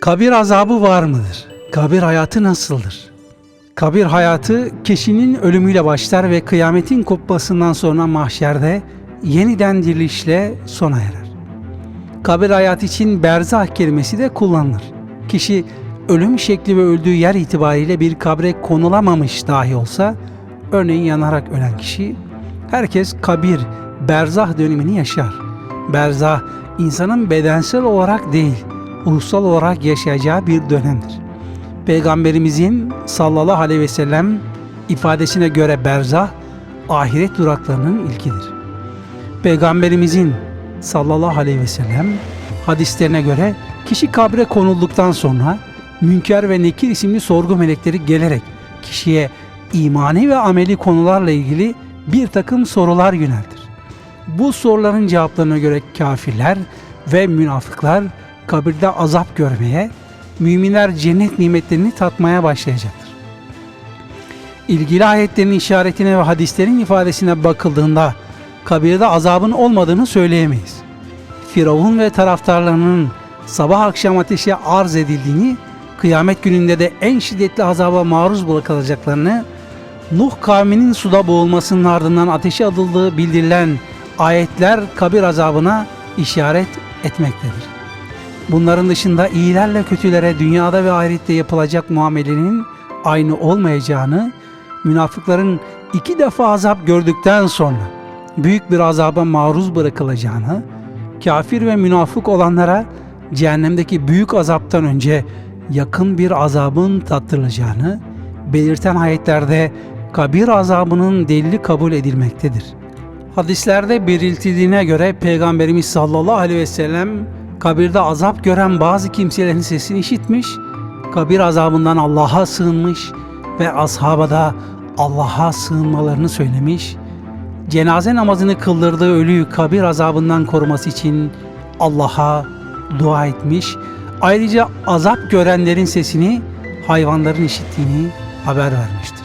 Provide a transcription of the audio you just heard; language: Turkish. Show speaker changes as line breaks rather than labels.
Kabir azabı var mıdır? Kabir hayatı nasıldır? Kabir hayatı kişinin ölümüyle başlar ve kıyametin kopmasından sonra mahşerde yeniden dirilişle sona erer. Kabir hayatı için berzah kelimesi de kullanılır. Kişi ölüm şekli ve öldüğü yer itibariyle bir kabre konulamamış dahi olsa, örneğin yanarak ölen kişi, herkes kabir, berzah dönemini yaşar. Berzah, insanın bedensel olarak değil, ruhsal olarak yaşayacağı bir dönemdir. Peygamberimizin sallallahu aleyhi ve sellem ifadesine göre berzah, ahiret duraklarının ilkidir. Peygamberimizin sallallahu aleyhi ve sellem hadislerine göre kişi kabre konulduktan sonra Münker ve Nekir isimli sorgu melekleri gelerek kişiye imani ve ameli konularla ilgili bir takım sorular yöneltir. Bu soruların cevaplarına göre kafirler ve münafıklar kabirde azap görmeye, müminler cennet nimetlerini tatmaya başlayacaktır. İlgili ayetlerin işaretine ve hadislerin ifadesine bakıldığında kabirde azabın olmadığını söyleyemeyiz. Firavun ve taraftarlarının sabah akşam ateşe arz edildiğini, kıyamet gününde de en şiddetli azaba maruz bırakılacaklarını, Nuh kavminin suda boğulmasının ardından ateşe atıldığı bildirilen ayetler kabir azabına işaret etmektedir. Bunların dışında iyilerle kötülere dünyada ve ahirette yapılacak muamelenin aynı olmayacağını, münafıkların iki defa azap gördükten sonra büyük bir azaba maruz bırakılacağını, kafir ve münafık olanlara cehennemdeki büyük azaptan önce yakın bir azabın tattırılacağını belirten ayetlerde kabir azabının delili kabul edilmektedir. Hadislerde belirtildiğine göre Peygamberimiz sallallahu aleyhi ve sellem kabirde azap gören bazı kimselerin sesini işitmiş, kabir azabından Allah'a sığınmış ve ashaba da Allah'a sığınmalarını söylemiş, cenaze namazını kıldırdığı ölüyü kabir azabından koruması için Allah'a dua etmiş, ayrıca azap görenlerin sesini hayvanların işittiğini haber vermiştir.